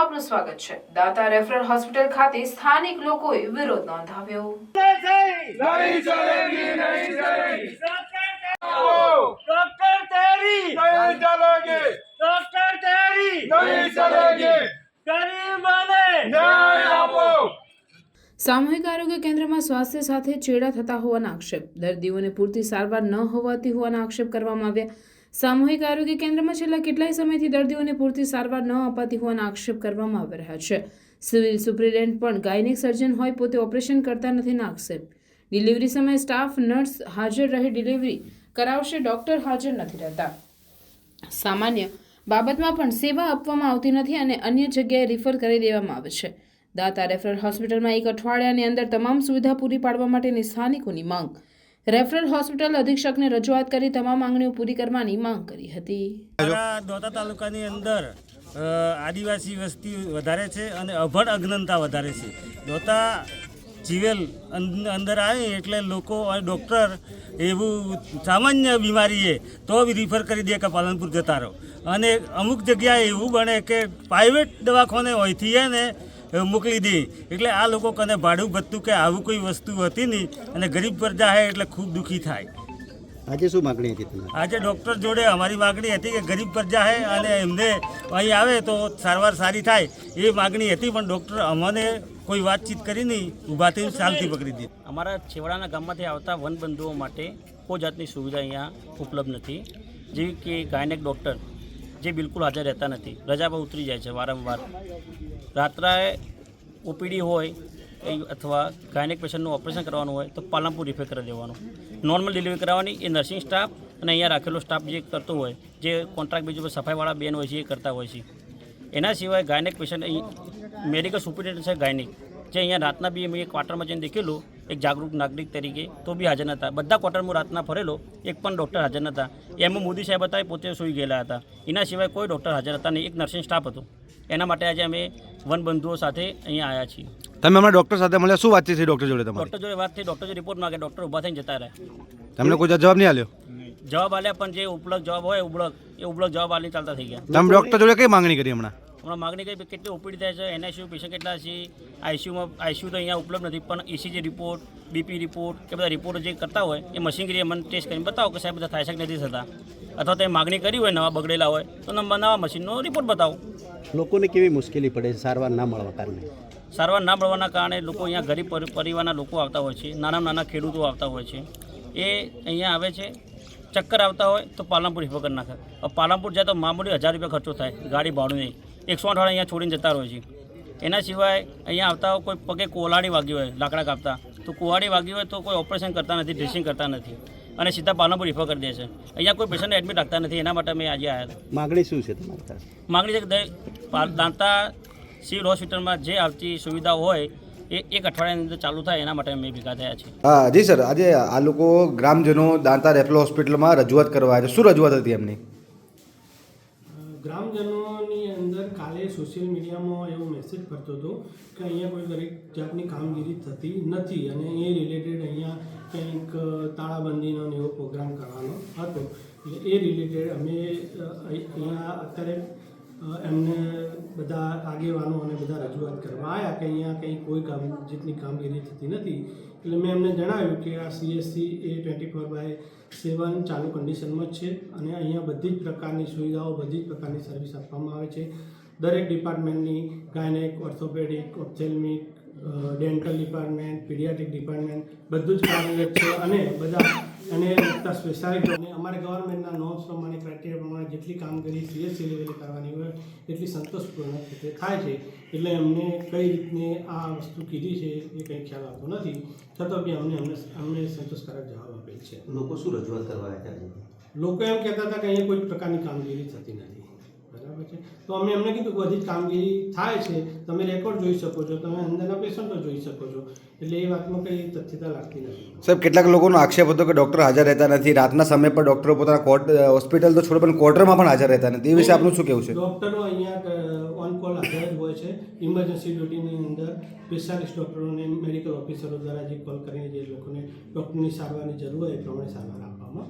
આપનું સ્વાગત છે. દાતા રેફરલ હોસ્પિટલ ખાતે સ્થાનિક લોકોએ વિરોધ નોંધાવ્યો. સામૂહિક આરોગ્ય કેન્દ્રમાં સ્વાસ્થ્ય સાથે ચેડા થતા હોવાના આક્ષેપ. દર્દીઓને પૂરતી સારવાર ન હોવાથી હોવાના આક્ષેપ કરવામાં આવ્યા. સામૂહિક આરોગ્ય કેન્દ્રમાં છેલ્લા કેટલાય સમયથી દર્દીઓને પૂરતી સારવાર ન અપાતી હોવાના આક્ષેપ કરવામાં આવી રહ્યા છે. સિવિલ સુપ્રિન્ટેન્ડન્ટ પણ ગાયનિક સર્જન હોય પોતે ઓપરેશન કરતા નથીના આક્ષેપ. ડિલિવરી સમયે સ્ટાફ, નર્સ હાજર રહી, ડિલિવરી કરાવશે, ડોક્ટર હાજર નથી રહેતા. સામાન્ય બાબતમાં પણ સેવા આપવામાં આવતી નથી અને અન્ય જગ્યાએ રિફર કરી દેવામાં આવે છે. દાતા રેફરલ હોસ્પિટલમાં એક અઠવાડિયાની અંદર તમામ સુવિધા પૂરી પાડવા માટેની સ્થાનિકોની માંગ. રેફરલ હોસ્પિટલ અધિક્ષકને રજૂઆત કરી તમામ માંગણીઓ પૂરી કરવાની માંગ કરી હતી. દોતા તાલુકાની અંદર આદિવાસી વસ્તી વધારે છે અને અભણ અજ્ઞાનતા વધારે છે. દોતા જીવેલ અંદર આવે એટલે લોકો અને ડૉક્ટર એવું સામાન્ય બીમારીએ તો બી રિફર કરી દે કે પાલનપુર જતા રહો. અને અમુક જગ્યાએ એવું બને કે પ્રાઇવેટ દવાખાને હોયથી ને મોકલી દે. એટલે આ લોકો કને ભાડું ભથ્થું કે આવું કોઈ વસ્તુ હતી નહીં અને ગરીબ પ્રજા હે એટલે ખૂબ દુઃખી થાય. આજે શું માગણી હતી આજે ડૉક્ટર જોડે અમારી માગણી હતી કે ગરીબ પ્રજા હે અને એમને અહીં આવે તો સારવાર સારી થાય એ માગણી હતી પણ ડૉક્ટર અમને કોઈ વાતચીત કરી નહીં. ઊભાથી થઈને ચાલતી પકડી દીધી અમારા છેવાડાના ગામમાંથી આવતા વનબંધુઓ માટે કોઈ જાતની સુવિધા અહીંયા ઉપલબ્ધ નથી. જેવી કે ગાયનેક ડૉક્ટર જે બિલકુલ હાજર રહેતા નથી. રજા પર ઉતરી જાય છે વારંવાર. રાત્રે ઓપીડી હોય અથવા ગાયનેક પેશન્ટનું ઓપરેશન કરવાનું હોય, તો પાલનપુર રિફર કરી દેવાનું. નોર્મલ ડિલિવરી કરાવવાની એ નર્સિંગ સ્ટાફ અને અહીંયા રાખેલો સ્ટાફ જે કરતો હોય, જે કોન્ટ્રાક્ટ પર સફાઈવાળા બેન હોય છે, એ કરતા હોય છે. એના સિવાય ગાયનેક પેશન્ટ અહીં મેડિકલ સુપ્રિન્ટેન્ડન્ટ છે ગાયનેક. જે અહીંયા રાતના બી મેં ક્વાર્ટરમાં જઈને દેખેલું એક જાગૃત નાગરિક તરીકે તો બી હાજર નહોતા બધા ક્વાર્ટરમાં રાતના ફરેલો એક પણ ડૉક્ટર હાજર નહોતા એમાં મોદી સાહેબ હતા એ પોતે સૂઈ ગયેલા હતા. એના સિવાય કોઈ ડૉક્ટર હાજર હતા નહીં. એક નર્સિંગ સ્ટાફ હતો. એના માટે આજે અમે વનબંધુઓ સાથે અહીંયા આવ્યા છીએ. તમે હમણાં ડૉક્ટર સાથે મળ્યા? શું વાતચીત થઈ ડૉક્ટર જોડે તમારી? ડૉક્ટર જોડે વાત થઈ. ડૉક્ટર જોડે રિપોર્ટ માગે ડૉક્ટર ઊભા થઈને જતા રહ્યા. તમને કોઈ જવાબ નહીં આલ્યો જવાબ આલ્યા પણ જે ઉપલબ્ધ જવાબ હોય ઉપલબ્ધ એ ઉપલબ્ધ જવાબ આલી ચાલતા થઈ ગયા. તમે ડૉક્ટર જોડે કઈ માંગણી કરી હમણાં? હમણાં માગણી કરી કેટલી ઓપીડી થાય છે એનઆઈસીયુ પેશન્ટ કેટલા છે આઈસીયુમાં આઈસીયુ તો અહીંયા ઉપલબ્ધ નથી પણ ઇસીજી રિપોર્ટ બીપી રિપોર્ટ કે બધા રિપોર્ટ જે કરતા હોય એ મશીનરી મને ટેસ્ટ કરીને બતાવો કે સાહેબ બધા થાય છે કે નથી થતા. અથવા તો એ માગણી કરી હોય નવા બગડેલા હોય તો નવા મશીનનો રિપોર્ટ બતાવો. લોકોને કેવી મુશ્કેલી પડે છે સારવાર ના મળવા કારણે? સારવાર ના મળવાના કારણે લોકો અહીંયા ગરીબ પરી- પરિવારના લોકો આવતા હોય છે નાના નાના ખેડૂતો આવતા હોય છે. એ અહીંયા આવે છે ચક્કર આવતા હોય તો પાલનપુર રિફર કરી નાખે. પાલનપુર જાય તો મામૂલી હજાર રૂપિયા ખર્ચો થાય ગાડી ભાડું નહીં. એકસો આઠ અહીંયા છોડીને જતા રહે છે. એના સિવાય અહીંયા આવતા કોઈ પગે કોલાડી વાગી હોય લાકડા કાપતા તો કુવાડી વાગી હોય તો કોઈ ઓપરેશન કરતા નથી ડ્રેસિંગ કરતા નથી. અને સીધા પાલનપુર રિફર કરી દે છે. અહીંયા કોઈ પેશન્ટને એડમિટ રાખતા નથી એના માટે અમે આજે આવ્યા હતા. માગણી શું છે તમારી માગણી છે કે દાંતા સિવિલ હોસ્પિટલમાં જે આવતી સુવિધા હોય એ એક અઠવાડિયાની અંદર ચાલુ થાય એના માટે અમે ભેગા થયા છે હા જી સર. આજે આ લોકો ગ્રામજનો દાંતા રેફલો હોસ્પિટલમાં રજૂઆત કરવા આવ્યા છે. શું રજૂઆત હતી એમની? ગ્રામજનોની અંદર કાલે સોશિયલ મીડિયામાં એવો મેસેજ કરતો હતો કે અહીંયા કોઈ દરેક જાતની કામગીરી થતી નથી અને એ રિલેટેડ અહીંયા કંઈક તાળાબંધીનો એવો પ્રોગ્રામ કરવાનો હતો. એટલે એ રિલેટેડ અમે અહીંયા અત્યારે એમને બધા આગેવાનો અને બધા રજૂઆત કરવા આવ્યા કે અહીંયા કંઈ કોઈ કામ, જેટલી કામગીરી થતી નથી. એટલે મેં એમને જણાવ્યું કે આ સીએસસી એ ટ્વેન્ટી ફોર બાય સેવન ચાલુ કન્ડિશનમાં જ છે અને અહીંયા બધી જ પ્રકારની સુવિધાઓ, બધી જ પ્રકારની સર્વિસ આપવામાં આવે છે. દરેક ડિપાર્ટમેન્ટની gynaec orthopaedic ophthalmic dental department paediatric department બધું જ કાર્યરત છે અને બધા અને લગતા સ્પેશિયાલિટી અને અમારે ગવર્મેન્ટના નોર્મ્સ પ્રમાણે ક્રાઇટેરિયા પ્રમાણે જેટલી કામગીરી સીએસસી લેવલે કરવાની હોય એટલી સંતોષપૂર્ણ રીતે થાય છે. એટલે અમને કઈ રીતને આ વસ્તુ કીધી છે એ કંઈ ખ્યાલ આવતો નથી. છતાં બી અમને અમને અમને સંતોષકારક જવાબ આપેલ છે. લોકો શું રજૂઆત કરવા આવ્યા લોકો એમ કહેતા હતા કે અહીંયા કોઈ પ્રકારની કામગીરી થતી નથી. બરાબર છે? તો અમે એમને કીધું કે બધી જ કામગીરી થાય છે તમે રેકોર્ડ જોઈ શકો છો તમે અંદરના પેશન્ટો જોઈ શકો છો. એટલે એ વાતમાં કંઈ તથ્યતા લાગતી નથી. સાહેબ કેટલાક લોકોનો આક્ષેપ હતો કે ડૉક્ટર હાજર રહેતા નથી. રાતના સમય પર ડૉક્ટરો પોતાના કોર્ટ હોસ્પિટલ તો છોડો પણ ક્વાર્ટરમાં પણ હાજર રહેતા નથી. એ વિશે આપનું શું કહેવું છે? ડૉક્ટરો અહીંયા ઓન કોલ હાજર જ હોય છે. ઇમરજન્સી ડ્યુટીની અંદર સ્પેશિયાલિસ્ટ ડૉક્ટરોને મેડિકલ ઓફિસરો દ્વારા જે કોલ કરીને જે લોકોને ડૉક્ટરની સારવારની જરૂર હોય એ પ્રમાણે સારવાર આપવામાં